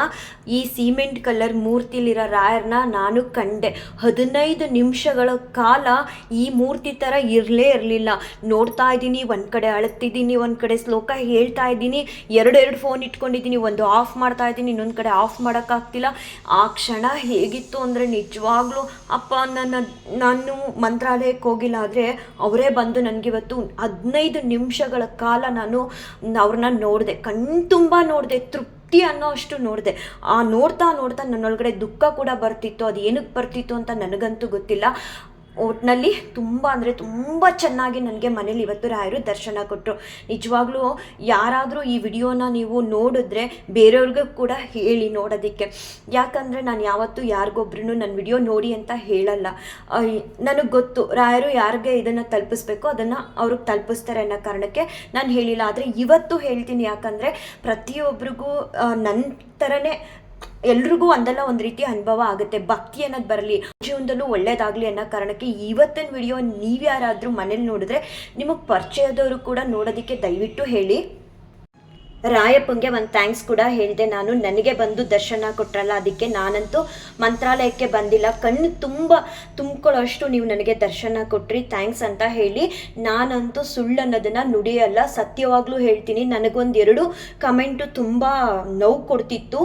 ಈ ಸಿಮೆಂಟ್ ಕಲರ್ ಮೂರ್ತಿಲಿರೋ ರಾಯರ್ನ ನಾನು ಕಂಡೆ. ಹದಿನೈದು ನಿಮಿಷಗಳ ಕಾಲ ಈ ಮೂರ್ತಿ ಥರ ಇರಲೇ ಇರಲಿಲ್ಲ. ನೋಡ್ತಾ ಇದ್ದೀನಿ, ಒಂದು ಕಡೆ ಅಳತ್ತಿದ್ದೀನಿ ಒಂದು ಕಡೆ ಶ್ಲೋಕ ಹೇಳ್ತಾ ಇದ್ದೀನಿ, ಎರಡೆರಡು ಫೋನ್ ಇಟ್ಕೊಂಡಿದ್ದೀನಿ, ಒಂದು ಆಫ್ ಮಾಡ್ತಾ ಇದ್ದೀನಿ, ಇನ್ನೊಂದು ಕಡೆ ಆಫ್ ಮಾಡೋಕ್ಕಾಗ್ತಿಲ್ಲ ಆ ಕ್ಷಣ ಹೇಗಿತ್ತು ಅಂದರೆ ನಿಜವಾಗ್ಲೂ, ಅಪ್ಪ, ನನ್ನ, ನಾನು ಮಂತ್ರಾಲಯಕ್ಕೆ ಹೋಗಿಲ್ಲ ಆದರೆ ಅವರೇ ಬಂದು ನನಗಿವತ್ತು ಹದಿನೈದು ನಿಮಿಷಗಳ ಕಾಲ ನಾನು ಅವ್ರನ್ನ ನೋಡಿದೆ. ಕಣ್ ತುಂಬ ನೋಡಿದೆ, ತೃಪ್ತಿ ಅನ್ನೋ ಅಷ್ಟು ನೋಡಿದೆ. ಆ ನೋಡ್ತಾ ನೋಡ್ತಾ ನನ್ನೊಳಗಡೆ ದುಃಖ ಕೂಡ ಬರ್ತಿತ್ತು ಅದು ಏನಕ್ಕೆ ಬರ್ತಿತ್ತು ಅಂತ ನನಗಂತೂ ಗೊತ್ತಿಲ್ಲ. ಒಟ್ಟಿನಲ್ಲಿ ತುಂಬ ಅಂದರೆ ತುಂಬ ಚೆನ್ನಾಗಿ ನನಗೆ ಮನೇಲಿ ಇವತ್ತು ರಾಯರು ದರ್ಶನ ಕೊಟ್ಟರು ನಿಜವಾಗ್ಲೂ ಯಾರಾದರೂ ಈ ವಿಡಿಯೋನ ನೀವು ನೋಡಿದ್ರೆ ಬೇರೆಯವ್ರಿಗೂ ಕೂಡ ಹೇಳಿ ನೋಡೋದಕ್ಕೆ. ಯಾಕಂದರೆ ನಾನು ಯಾವತ್ತೂ ಯಾರಿಗೊಬ್ರು ನನ್ನ ವಿಡಿಯೋ ನೋಡಿ ಅಂತ ಹೇಳಲ್ಲ. ನನಗೆ ಗೊತ್ತು ರಾಯರು ಯಾರಿಗೆ ಇದನ್ನು ತಲುಪಿಸ್ಬೇಕು, ಅದನ್ನು ಅವ್ರಿಗೆ ತಲುಪಿಸ್ತಾರೆ ಅನ್ನೋ ಕಾರಣಕ್ಕೆ ನಾನು ಹೇಳಿಲ್ಲ. ಆದರೆ ಇವತ್ತು ಹೇಳ್ತೀನಿ ಯಾಕಂದರೆ ಪ್ರತಿಯೊಬ್ಬರಿಗೂ ನನ್ನ ಥರನೇ ಎಲ್ರಿಗೂ ಒಂದಲ್ಲ ಒಂದು ರೀತಿ ಅನುಭವ ಆಗುತ್ತೆ. ಭಕ್ತಿ ಅನ್ನೋದು ಬರಲಿ, ಜೀವನದಲ್ಲೂ ಒಳ್ಳೇದಾಗಲಿ ಅನ್ನೋ ಕಾರಣಕ್ಕೆ ಇವತ್ತಿನ ವಿಡಿಯೋ ನೀವು ಯಾರಾದರೂ ಮನೇಲಿ ನೋಡಿದ್ರೆ, ನಿಮಗೆ ಪರಿಚಯದವರು ಕೂಡ ನೋಡೋದಕ್ಕೆ ದಯವಿಟ್ಟು ಹೇಳಿ. ರಾಯಪ್ಪಂಗೆ ಒಂದು ಥ್ಯಾಂಕ್ಸ್ ಕೂಡ ಹೇಳಿದೆ. ನಾನು ನನಗೆ ಬಂದು ದರ್ಶನ ಕೊಟ್ರಲ್ಲ, ಅದಕ್ಕೆ ನಾನಂತೂ ಮಂತ್ರಾಲಯಕ್ಕೆ ಬಂದಿಲ್ಲ. ಕಣ್ಣು ತುಂಬ ತುಂಬಿಕೊಳ್ಳೋಷ್ಟು ನೀವು ನನಗೆ ದರ್ಶನ ಕೊಟ್ರಿ ಥ್ಯಾಂಕ್ಸ್ ಅಂತ ಹೇಳಿ. ನಾನಂತೂ ಸುಳ್ಳು ಅನ್ನೋದನ್ನು ನುಡಿಯಲ್ಲ, ಸತ್ಯವಾಗ್ಲೂ ಹೇಳ್ತೀನಿ. ನನಗೊಂದು ಎರಡು ಕಮೆಂಟು ತುಂಬ ನೋವು ಕೊಡ್ತಿತ್ತು.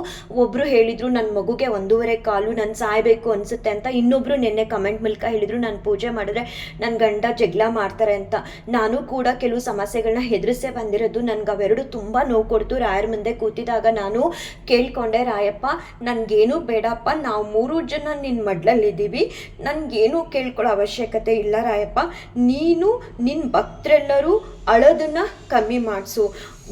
ಒಬ್ಬರು ಹೇಳಿದರು ನನ್ನ ಮಗುಗೆ ಒಂದೂವರೆ ಕಾಲು, ನಾನು ಸಾಯಬೇಕು ಅನಿಸುತ್ತೆ ಅಂತ. ಇನ್ನೊಬ್ಬರು ನಿನ್ನೆ ಕಮೆಂಟ್ ಮೂಲಕ ಹೇಳಿದರು, ನಾನು ಪೂಜೆ ಮಾಡಿದ್ರೆ ನನ್ನ ಗಂಡ ಜಗಳ ಮಾಡ್ತಾರೆ ಅಂತ. ನಾನು ಕೂಡ ಕೆಲವು ಸಮಸ್ಯೆಗಳನ್ನ ಹೆದರಿಸೇ ಬಂದಿರೋದು. ನನಗೆ ಅವೆರಡು ತುಂಬ ನೋವು ಕೊಡ್ತು ರಾಯರ ಮುಂದೆ ಕೂತಿದಾಗ ನಾನು ಕೇಳ್ಕೊಂಡೆ, ರಾಯಪ್ಪ, ನನಗೇನು ಬೇಡಪ್ಪ. ನಾವು ಮೂರು ಜನ ನಿನ್ನ ಮಡ್ಲಲ್ಲಿದ್ದೀವಿ. ನನಗೇನು ಕೇಳ್ಕೊಳ್ಳೋ ಅವಶ್ಯಕತೆ ಇಲ್ಲ ರಾಯಪ್ಪ. ನೀನು ನಿನ್ನ ಭಕ್ತರೆಲ್ಲರೂ ಅಳೋದನ್ನ ಕಮ್ಮಿ ಮಾಡಿಸು.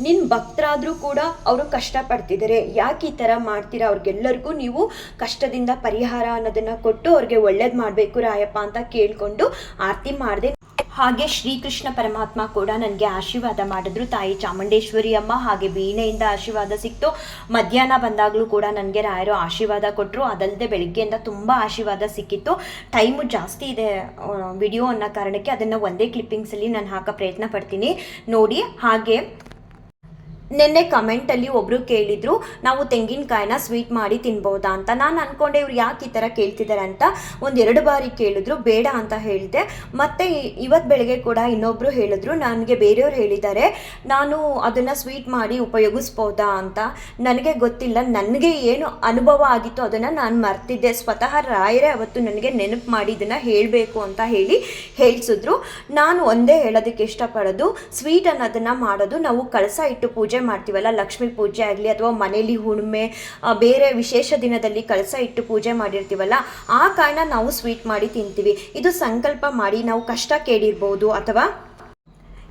ನಿನ್ನ ಭಕ್ತರಾದರೂ ಕೂಡ ಅವರು ಕಷ್ಟಪಡ್ತಿದ್ದಾರೆ ಯಾಕೆ ಈ ಥರ ಮಾಡ್ತೀರಾ? ಅವ್ರಿಗೆಲ್ಲರಿಗೂ ನೀವು ಕಷ್ಟದಿಂದ ಪರಿಹಾರ ಅನ್ನೋದನ್ನು ಕೊಟ್ಟು ಅವ್ರಿಗೆ ಒಳ್ಳೇದು ಮಾಡಬೇಕು ರಾಯಪ್ಪ ಅಂತ ಕೇಳಿಕೊಂಡು ಆರತಿ ಮಾಡಿದೆ. ಹಾಗೆ ಶ್ರೀಕೃಷ್ಣ ಪರಮಾತ್ಮ ಕೂಡ ನನಗೆ ಆಶೀರ್ವಾದ ಮಾಡಿದ್ರು. ತಾಯಿ ಚಾಮುಂಡೇಶ್ವರಿ ಅಮ್ಮ ಹಾಗೆ ವೀಣೆಯಿಂದ ಆಶೀರ್ವಾದ ಸಿಕ್ತು. ಮಧ್ಯಾಹ್ನ ಬಂದಾಗಲೂ ಕೂಡ ನನಗೆ ರಾಯರು ಆಶೀರ್ವಾದ ಕೊಟ್ಟರು ಅದಲ್ಲದೆ ಬೆಳಿಗ್ಗೆಯಿಂದ ತುಂಬ ಆಶೀರ್ವಾದ ಸಿಕ್ಕಿತ್ತು. ಟೈಮು ಜಾಸ್ತಿ ಇದೆ ವಿಡಿಯೋ ಅನ್ನೋ ಕಾರಣಕ್ಕೆ ಅದನ್ನು ಒಂದೇ ಕ್ಲಿಪ್ಪಿಂಗ್ಸಲ್ಲಿ ನಾನು ಹಾಕೋ ಪ್ರಯತ್ನ ಪಡ್ತೀನಿ. ನೋಡಿ, ಹಾಗೆ ನಿನ್ನೆ ಕಮೆಂಟಲ್ಲಿ ಒಬ್ಬರು ಕೇಳಿದರು, ನಾವು ತೆಂಗಿನಕಾಯಿನ ಸ್ವೀಟ್ ಮಾಡಿ ತಿನ್ಬೋದಾ ಅಂತ? ನಾನು ಅಂದ್ಕೊಂಡೆ ಇವ್ರು ಯಾಕೆ ಈ ಥರ ಕೇಳ್ತಿದ್ದಾರೆ ಅಂತ? ಒಂದೆರಡು ಬಾರಿ ಕೇಳಿದ್ರು, ಬೇಡ ಅಂತ ಹೇಳಿದೆ. ಮತ್ತು ಇವತ್ತು ಬೆಳಗ್ಗೆ ಕೂಡ ಇನ್ನೊಬ್ಬರು ಹೇಳಿದ್ರು, ನನಗೆ ಬೇರೆಯವ್ರು ಹೇಳಿದ್ದಾರೆ, ನಾನು ಅದನ್ನು ಸ್ವೀಟ್ ಮಾಡಿ ಉಪಯೋಗಿಸ್ಬೋದಾ ಅಂತ? ನನಗೆ ಗೊತ್ತಿಲ್ಲ, ನನಗೆ ಏನು ಅನುಭವ ಆಗಿತ್ತು ಅದನ್ನು ನಾನು ಮರ್ತಿದ್ದೆ. ಸ್ವತಃ ರಾಯರೇ ಅವತ್ತು ನನಗೆ ನೆನಪು ಮಾಡಿ ಇದನ್ನು ಹೇಳಬೇಕು ಅಂತ ಹೇಳಿ ಹೇಳಿಸಿದ್ರು. ನಾನು ಒಂದೇ ಹೇಳೋದಕ್ಕೆ ಇಷ್ಟಪಡೋದು ಸ್ವೀಟ್ ಅನ್ನೋದನ್ನು ಮಾಡೋದು, ನಾವು ಕಳಸ ಇಟ್ಟು ಪೂಜೆ ಮಾಡ್ತೀವಲ್ಲ, ಲಕ್ಷ್ಮಿ ಪೂಜೆ ಆಗಲಿ ಅಥವಾ ಮನೇಲಿ ಹುಣ್ಮೆ ಬೇರೆ ವಿಶೇಷ ದಿನದಲ್ಲಿ ಕಳಸ ಇಟ್ಟು ಪೂಜೆ ಮಾಡಿರ್ತೀವಲ್ಲ, ಆ ಕಾರಣ ನಾವು ಸ್ವೀಟ್ ಮಾಡಿ ತಿಂತೀವಿ. ಇದು ಸಂಕಲ್ಪ ಮಾಡಿ ನಾವು ಕಷ್ಟ ಕೇಳಿರ್ಬೋದು ಅಥವಾ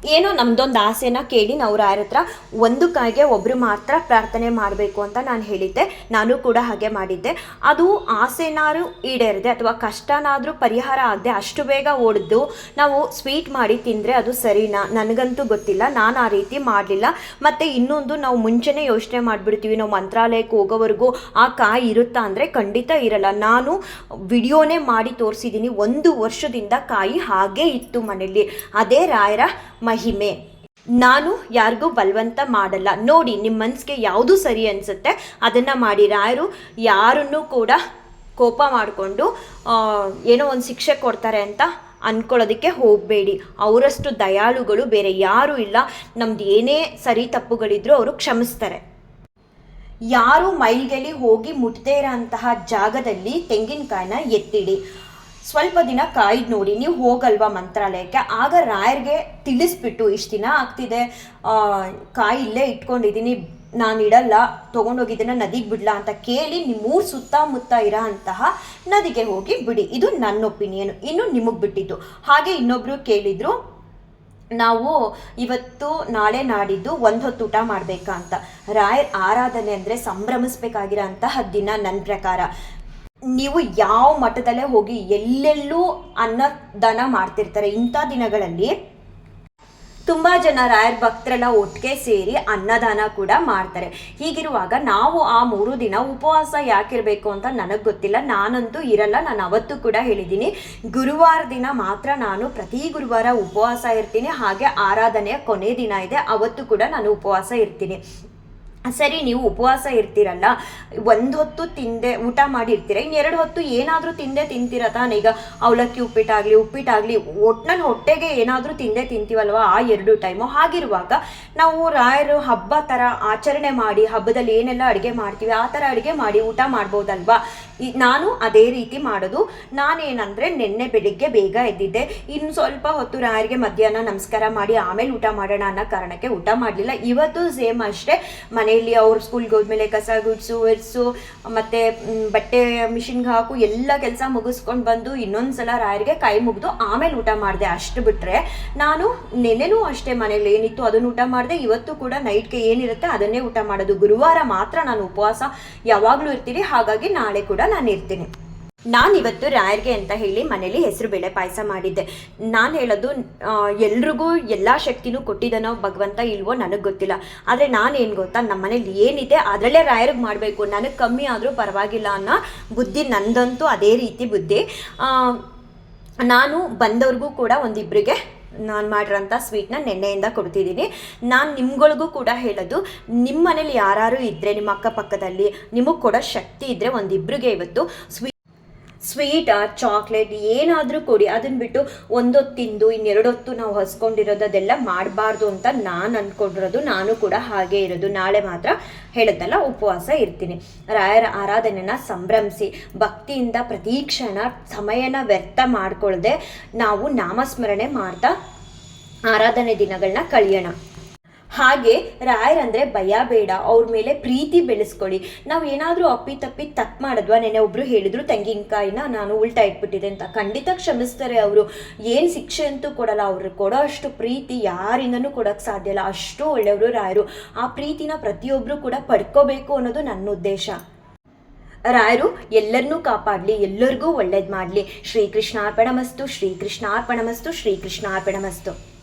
ಏನೋ ನಮ್ದೊಂದು ಆಸೆನ ಕೇಳಿ ನಾವು ರಾಯರ ಹತ್ರ ಒಂದು ಕಾಯಿಗೆ ಒಬ್ಬರು ಮಾತ್ರ ಪ್ರಾರ್ಥನೆ ಮಾಡಬೇಕು ಅಂತ ನಾನು ಹೇಳಿದ್ದೆ. ನಾನು ಕೂಡ ಹಾಗೆ ಮಾಡಿದ್ದೆ. ಅದು ಆಸೆನಾರು ಈಡೇರಿದೆ ಅಥವಾ ಕಷ್ಟನಾದರೂ ಪರಿಹಾರ ಆಗದೆ ಅಷ್ಟು ಬೇಗ ಓಡಿದ್ದು ನಾವು ಸ್ವೀಟ್ ಮಾಡಿ ತಿಂದರೆ ಅದು ಸರಿನಾ? ನನಗಂತೂ ಗೊತ್ತಿಲ್ಲ. ನಾನು ಆ ರೀತಿ ಮಾಡಲಿಲ್ಲ. ಮತ್ತು ಇನ್ನೊಂದು ನಾವು ಮುಂಚೆನೇ ಯೋಚನೆ ಮಾಡಿಬಿಡ್ತೀವಿ. ನಾವು ಮಂತ್ರಾಲಯಕ್ಕೆ ಹೋಗೋವರೆಗೂ ಆ ಕಾಯಿ ಇರುತ್ತಾ ಅಂದರೆ ಖಂಡಿತ ಇರಲ್ಲ. ನಾನು ವಿಡಿಯೋನೇ ಮಾಡಿ ತೋರಿಸಿದ್ದೀನಿ ಒಂದು ವರ್ಷದಿಂದ ಕಾಯಿ ಹಾಗೇ ಇತ್ತು ಮನೆಯಲ್ಲಿ ಅದೇ ರಾಯರ ಮಹಿಮೆ. ನಾನು ಯಾರಿಗೂ ಬಲವಂತ ಮಾಡಲ್ಲ. ನೋಡಿ ನಿಮ್ಮ ಮನಸ್ಸಿಗೆ ಯಾವುದು ಸರಿ ಅನಿಸುತ್ತೆ, ಅದನ್ನು ಮಾಡಿ ರಾಯರು ಯಾರನ್ನೂ ಕೂಡ ಕೋಪ ಮಾಡಿಕೊಂಡು ಏನೋ ಒಂದು ಶಿಕ್ಷೆ ಕೊಡ್ತಾರೆ ಅಂತ ಅಂದ್ಕೊಳ್ಳೋದಕ್ಕೆ ಹೋಗಬೇಡಿ. ಅವರಷ್ಟು ದಯಾಳುಗಳು ಬೇರೆ ಯಾರೂ ಇಲ್ಲ. ನಮ್ದು ಏನೇ ಸರಿ ತಪ್ಪುಗಳಿದ್ರೂ ಅವರು ಕ್ಷಮಿಸ್ತಾರೆ. ಯಾರು ಮೈಲ್ಗೆಲಿ ಹೋಗಿ ಮುಟ್ಟದೇ ಇರೋಂತಹ ಜಾಗದಲ್ಲಿ ತೆಂಗಿನಕಾಯಿನ ಎತ್ತಿಡಿ. ಸ್ವಲ್ಪ ದಿನ ಕಾಯ್ದು ನೋಡಿ. ನೀವು ಹೋಗಲ್ವಾ ಮಂತ್ರಾಲಯಕ್ಕೆ? ಆಗ ರಾಯರ್ಗೆ ತಿಳಿಸ್ಬಿಟ್ಟು ಇಷ್ಟು ದಿನ ಆಗ್ತಿದೆ. ಕಾಯಿ ಇಲ್ಲೇ ಇಟ್ಕೊಂಡಿದ್ದೀನಿ. ನಾನು ಇಡಲ್ಲ. ತೊಗೊಂಡೋಗಿದ್ದೀನ ನದಿಗೆ ಬಿಡ್ಲಾ ಅಂತ ಕೇಳಿ ನಿಮ್ಮೂರು ಸುತ್ತಮುತ್ತ ಇರೋ ಅಂತಹ ನದಿಗೆ ಹೋಗಿ ಬಿಡಿ. ಇದು ನನ್ನ ಒಪಿನಿಯನ್. ಇನ್ನು ನಿಮಗೆ ಬಿಟ್ಟಿದ್ದು. ಹಾಗೆ ಇನ್ನೊಬ್ರು ಕೇಳಿದ್ರು, ನಾವು ಇವತ್ತು ನಾಳೆ ನಾಡಿದ್ದು ಒಂದು ಹೊತ್ತು ಊಟ ಮಾಡಬೇಕಾ ಅಂತ. ರಾಯರ್ ಆರಾಧನೆ ಅಂದರೆ ಸಂಭ್ರಮಿಸ್ಬೇಕಾಗಿರೋ ಅಂತಹ ದಿನ ನನ್ನ ಪ್ರಕಾರ. ನೀವು ಯಾವ ಮಠದಲ್ಲೇ ಹೋಗಿ ಎಲ್ಲೆಲ್ಲೂ ಅನ್ನದಾನ ಮಾಡ್ತಿರ್ತಾರೆ ಇಂಥ ದಿನಗಳಲ್ಲಿ ತುಂಬ ಜನ ರಾಯರ್ ಭಕ್ತರೆಲ್ಲ ಒಟ್ಟಿಗೆ ಸೇರಿ ಅನ್ನದಾನ ಕೂಡ ಮಾಡ್ತಾರೆ. ಹೀಗಿರುವಾಗ ನಾವು ಆ ಮೂರು ದಿನ ಉಪವಾಸ ಯಾಕಿರಬೇಕು ಅಂತ ನನಗೆ ಗೊತ್ತಿಲ್ಲ. ನಾನಂತೂ ಇರಲ್ಲ. ನಾನು ಅವತ್ತು ಕೂಡ ಹೇಳಿದ್ದೀನಿ. ಗುರುವಾರ ದಿನ ಮಾತ್ರ ನಾನು ಪ್ರತಿ ಗುರುವಾರ ಉಪವಾಸ ಇರ್ತೀನಿ. ಹಾಗೆ ಆರಾಧನೆಯ ಕೊನೆ ದಿನ ಇದೆ. ಅವತ್ತು ಕೂಡ ನಾನು ಉಪವಾಸ ಇರ್ತೀನಿ. ಸರಿ, ನೀವು ಉಪವಾಸ ಇರ್ತೀರಲ್ಲ, ಒಂದು ಹೊತ್ತು ತಿಂದೆ, ಊಟ ಮಾಡಿರ್ತೀರ, ಇನ್ನೆರಡು ಹೊತ್ತು ಏನಾದರೂ ತಿಂದೆ ತಿಂತೀರ ತಾನೇ? ಈಗ ಅವಲಕ್ಕಿ ಉಪ್ಪಿಟ್ಟಾಗಲಿ ಉಪ್ಪಿಟ್ಟಾಗಲಿ ಒಟ್ಟಿನಲ್ಲಿ ಹೊಟ್ಟೆಗೆ ಏನಾದರೂ ತಿಂದೆ ತಿಂತೀವಲ್ವ ಆ ಎರಡು ಟೈಮು ಹಾಗಿರುವಾಗ ನಾವು ರಾಯರು ಹಬ್ಬ ಥರ ಆಚರಣೆ ಮಾಡಿ, ಹಬ್ಬದಲ್ಲಿ ಏನೆಲ್ಲ ಅಡುಗೆ ಮಾಡ್ತೀವಿ, ಆ ಥರ ಅಡುಗೆ ಮಾಡಿ ಊಟ ಮಾಡ್ಬೋದಲ್ವಾ? ನಾನು ಅದೇ ರೀತಿ ಮಾಡೋದು. ನಾನೇನಂದರೆ ನಿನ್ನೆ ಬೆಳಿಗ್ಗೆ ಬೇಗ ಎದ್ದಿದ್ದೆ. ಇನ್ನು ಸ್ವಲ್ಪ ಹೊತ್ತು ರಾಯರಿಗೆ ಮಧ್ಯಾಹ್ನ ನಮಸ್ಕಾರ ಮಾಡಿ ಆಮೇಲೆ ಊಟ ಮಾಡೋಣ ಅನ್ನೋ ಕಾರಣಕ್ಕೆ ಊಟ ಮಾಡಲಿಲ್ಲ. ಇವತ್ತು ಸೇಮ್ ಅಷ್ಟೇ. ಮನೆಯಲ್ಲಿ ಅವ್ರು ಸ್ಕೂಲ್ಗೆ ಹೋದ್ಮೇಲೆ ಕಸ, ಗುಡ್ಸು, ಒರೆಸು, ಮತ್ತು ಬಟ್ಟೆ, ಮಿಷಿನ್ಗೆ ಹಾಕು, ಎಲ್ಲ ಕೆಲಸ ಮುಗಿಸ್ಕೊಂಡು ಬಂದು ಇನ್ನೊಂದು ಸಲ ರಾಯರಿಗೆ ಕೈ ಮುಗಿದು ಆಮೇಲೆ ಊಟ ಮಾಡಿದೆ. ಅಷ್ಟು ಬಿಟ್ಟರೆ ನಾನು ನೆನೆನೂ ಅಷ್ಟೇ ಮನೇಲಿ ಏನಿತ್ತು ಅದನ್ನು ಊಟ ಮಾಡಿದೆ. ಇವತ್ತು ಕೂಡ ನೈಟ್ಗೆ ಏನಿರುತ್ತೆ ಅದನ್ನೇ ಊಟ ಮಾಡೋದು. ಗುರುವಾರ ಮಾತ್ರ ನಾನು ಉಪವಾಸ ಯಾವಾಗಲೂ ಇರ್ತೀನಿ. ಹಾಗಾಗಿ ನಾಳೆ ಕೂಡ ನಾನು ಇರ್ತೀನಿ. ನಾನಿವತ್ತು ರಾಯರ್ಗೆ ಅಂತ ಹೇಳಿ ಮನೇಲಿ ಹೆಸರು ಬೇಳೆ ಪಾಯಸ ಮಾಡಿದ್ದೆ. ನಾನು ಹೇಳೋದು ಎಲ್ರಿಗೂ ಎಲ್ಲ ಶಕ್ತಿನೂ ಕೊಟ್ಟಿದ್ದಾನೋ ಭಗವಂತ ಇಲ್ವೋ ನನಗೆ ಗೊತ್ತಿಲ್ಲ. ಆದರೆ ನಾನೇನು ಗೊತ್ತಾ ನಮ್ಮ ಮನೇಲಿ ಏನಿದೆ ಅದರಲ್ಲೇ ರಾಯರ್ಗೆ ಮಾಡಬೇಕು. ನನಗೆ ಕಮ್ಮಿ ಆದರೂ ಪರವಾಗಿಲ್ಲ ಅನ್ನೋ ಬುದ್ಧಿ ನಂದಂತೂ ಅದೇ ರೀತಿ ಬುದ್ಧಿ. ನಾನು ಬಂದವ್ರಿಗೂ ಕೂಡ ಒಂದಿಬ್ಬರಿಗೆ ನಾನು ಮಾಡಿರೋಂಥ ಸ್ವೀಟ್ನ ನೆನ್ನೆಯಿಂದ ಕೊಡ್ತಿದ್ದೀನಿ ನಾನು ನಿಮ್ಗಳಿಗೂ ಕೂಡ ಹೇಳೋದು ನಿಮ್ಮ ಮನೇಲಿ ಯಾರು ಇದ್ದರೆ ನಿಮ್ಮ ಅಕ್ಕಪಕ್ಕದಲ್ಲಿ ನಿಮಗೆ ಕೊಡೋ ಶಕ್ತಿ ಇದ್ದರೆ ಒಂದಿಬ್ಬರಿಗೆ ಇವತ್ತು ಸ್ವೀಟ್ ಸ್ವೀಟ್ ಚಾಕ್ಲೇಟ್ ಏನಾದರೂ ಕೊಡಿ. ಅದನ್ನ ಬಿಟ್ಟು ಒಂದೊತ್ತು ತಿಂದು, ಇನ್ನೆರಡೊತ್ತು ನಾವು ಹಸ್ಕೊಂಡಿರೋದು ಅದೆಲ್ಲ ಮಾಡಬಾರ್ದು ಅಂತ ನಾನು ಅಂದ್ಕೊಂಡಿರೋದು ನಾನು ಕೂಡ ಹಾಗೆ ಇರೋದು. ನಾಳೆ ಮಾತ್ರ ಹೇಳೋದಲ್ಲ, ಉಪವಾಸ ಇರ್ತೀನಿ. ರಾಯರ ಆರಾಧನೆನ ಸಂಭ್ರಮಿಸಿ, ಭಕ್ತಿಯಿಂದ ಪ್ರತೀಕ್ಷಣ, ಸಮಯನ ವ್ಯರ್ಥ ಮಾಡ್ಕೊಳ್ಳದೆ ನಾವು ನಾಮಸ್ಮರಣೆ ಮಾಡ್ತಾ ಆರಾಧನೆ ದಿನಗಳನ್ನ ಕಳಿಯೋಣ. ಹಾಗೆ ರಾಯರಂದ್ರೆ ಭಯ ಬೇಡ, ಅವ್ರ ಮೇಲೆ ಪ್ರೀತಿ ಬೆಳೆಸ್ಕೊಳ್ಳಿ. ನಾವು ಏನಾದರೂ ಅಪ್ಪಿ ತಪ್ಪಿ ತಪ್ಪು ಮಾಡಿದ್ವಾ ನೆನೆ ಒಬ್ರು ಹೇಳಿದ್ರು ತೆಂಗಿನಕಾಯಿನ ನಾನು ಉಲ್ಟಾ ಇಟ್ಬಿಟ್ಟಿದೆ ಅಂತ. ಖಂಡಿತ ಕ್ಷಮಿಸ್ತಾರೆ ಅವರು. ಏನು ಶಿಕ್ಷೆ ಅಂತೂ ಕೊಡಲ್ಲ ಅವ್ರಿಗೆ ಕೊಡೋ ಅಷ್ಟು ಪ್ರೀತಿ ಯಾರಿಂದನೂ ಕೊಡೋಕ್ಕೆ ಸಾಧ್ಯ ಇಲ್ಲ. ಅಷ್ಟು ಒಳ್ಳೆಯವರು ರಾಯರು. ಆ ಪ್ರೀತಿನ ಪ್ರತಿಯೊಬ್ಬರು ಕೂಡ ಪಡ್ಕೋಬೇಕು ಅನ್ನೋದು ನನ್ನ ಉದ್ದೇಶ. ರಾಯರು ಎಲ್ಲರನ್ನೂ ಕಾಪಾಡಲಿ, ಎಲ್ಲರಿಗೂ ಒಳ್ಳೇದು ಮಾಡಲಿ. ಶ್ರೀಕೃಷ್ಣಾರ್ಪಣಮಸ್ತು ಶ್ರೀಕೃಷ್ಣಾರ್ಪಣಮಸ್ತು ಶ್ರೀಕೃಷ್ಣಾರ್ಪಣಮಸ್ತು.